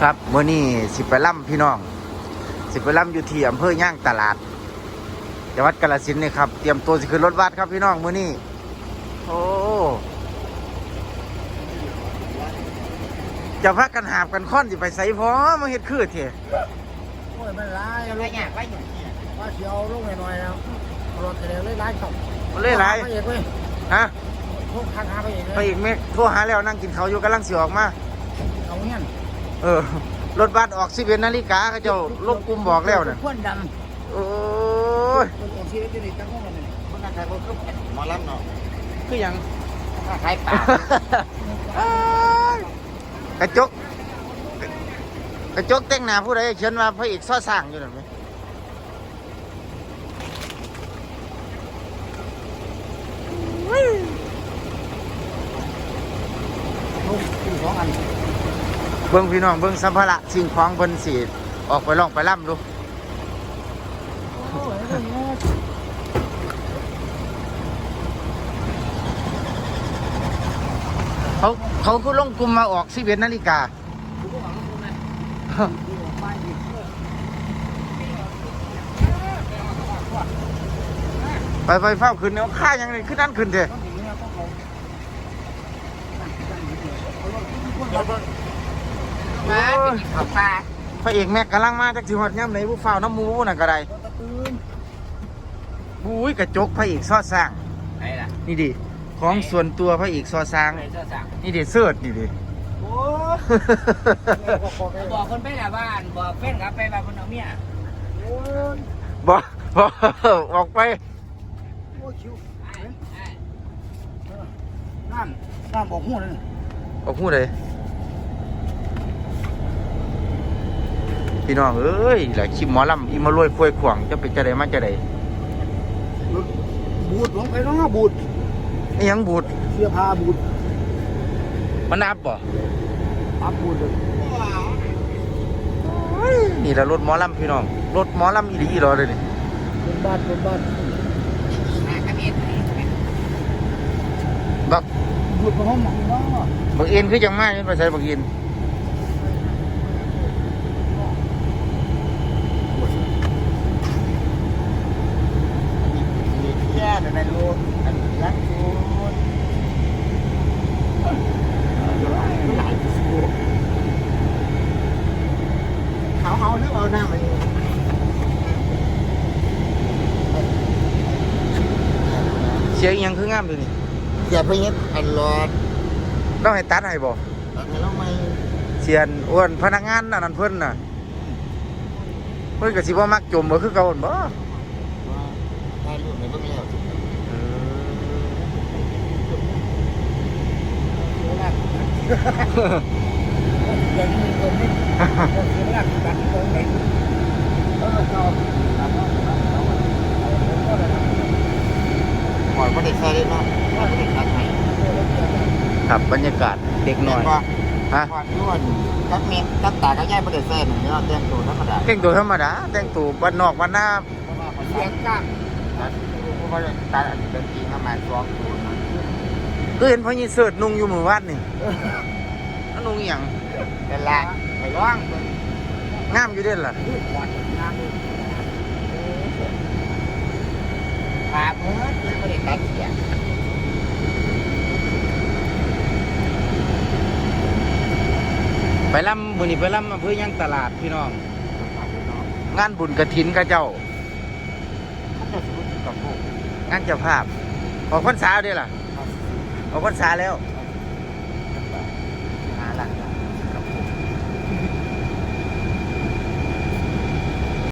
ครับมื่อนี้สิไปล่ำพี่น้อง สิไปล่ำอยู่ที่อำเภอย่างตลาดจังหวัดกาฬสินธุ์นี่ครับเตรียมตัวสิขึ้นรถบัสครับพี่น้องมื่อนี้โอ้จะพักกันหาบกันค้อนสิไปใส่พอมาเฮ็ดคือเถอะโอ้ยมันร้ายอะไรเนี่ยว่าอย่างนี้ว่าเสียวลงหน่อยๆแล้วรถเร็วเลยร้ายครับเล่ไรไปเอกเว้ยฮะพวกทางหาไปเอกไปเลยอีกเมฆโทรหาแล้วนั่งกินเขาวอยู่กำลังสิออกมาเอาเงี้ย เออ รถบัสออกสิบเอ็ดนาฬิกาเขาเจ้าลบกลุ่มบอกแล้วน่ะควนดโอ้ยำคนออกชีวิตจะได้ตั้งห้องกันเลยคนนั้นใครคนก็หมอลำเนาะคือหยังใครป่ากระจก กระจกแต่งหน้าผู้ใดเขียนว่าพระเอกซ้อสร้างอยู่นั่นไหมลูกสี่สองอัน เบิ้งพี่น้องเบิ้งสัมภาระสิ่งของเพิ่นสีออกไปลองไปล่ำดูเขาเขาก็ลงกลุ่มมาออกสิเอ็ดนาฬิกาไปไปเฝ้าขึ้นเนี่ยค่ายังไงขึ้นนั่นขึ้นเถอะ มาเป็นข้าวปลาพระเอกแม็กกำลังมาจากสิหอดย่ำไหนผู้ฝ้าวน้ำหมูน่ะก็ได้ตะตื่นบุ้ยกระจกพระเอกซ้อสร้าง ไหนล่ะนี่ดิของส่วนตัวพระเอกซ้อสร้าง ไหนเสื้อสักนี่ดิเสื้อนี่ดิ โอ้ยบอกไปบอกคนไปละบ้าน บอกเพื่อนครับไปบ้านคนเอาเมียโอ้ยบอกบอกออกไปโอ้ยชิวนั่นนั่นบอกหูนั่นออกพูดเลย พี่น้องเอ้ยแหละคิมหมอลำอีมารวยควยขวางจะเป็นจะได้มาจะได้บูดลงไปน้องบูดไอ้หยังบูดเสื้อผ้าบูดมันนับบ่อับบูดเลยนี่แหละรถหมอลำพี่น้องรถหมอลำอีหลีอีหรอเลยนี่เป็นบ้านเป็นบ้านอะกระเบียดบักบูดมาห้องหมองเนาะบักเอ็นคือจังมากนี่ไปใส่บักเอ็น เที่ยเดี๋ยวนั้นรู้อันรักรู้เขาเอาหรือเอาหน้ามัน เสียงอีหยังคืองามเลยนี่อย่าไปยึดอันรอดต้องให้ตัดให้บ่แล้วไม่เสียนอ้วนพนักงานนั่นนั่นเพิ่นน่ะเพิ่นก็สิบ่มักจมบ่คือเก่าหั่นบ่ได้รูปไหนบ้างแล้วอย่างนี้คนนี้คนเสียหลักกันตรงไหนเออ ชอบหมอนก็ได้ใส่ได้เนาะก็ได้ตัดให้ครับบรรยากาศเด็กน้อยว่าฮะหมอนล้วนกับเมียกับตากับยายไม่ได้ใส่หนึ่งเนาะเตรียมตัวธรรมดาแต่งตัวธรรมดาแต่งตัวบ้านนอกบ้านนาเสียงก้างเพราะว่าตาเป็นจริงประมาณสองตัวก็เห็นพ่อยี่เสิร์ตนุ่งอยู่หมู่บ้านนี่แล้วนุ่งอหย่างเป็นละไปร้องเป็นงามอยู่เด้นล่ะาเบิดมัไม่ได้ตัดเสียไปล่ำบุญไปล่ำเพื่อยังตลาดพี่น้อง งานบุญกระถินกระเจ้า งานเจ้าภาพ ออกพรรษาด้วยล่ะ ออกพรรษาแล้วหาหลัง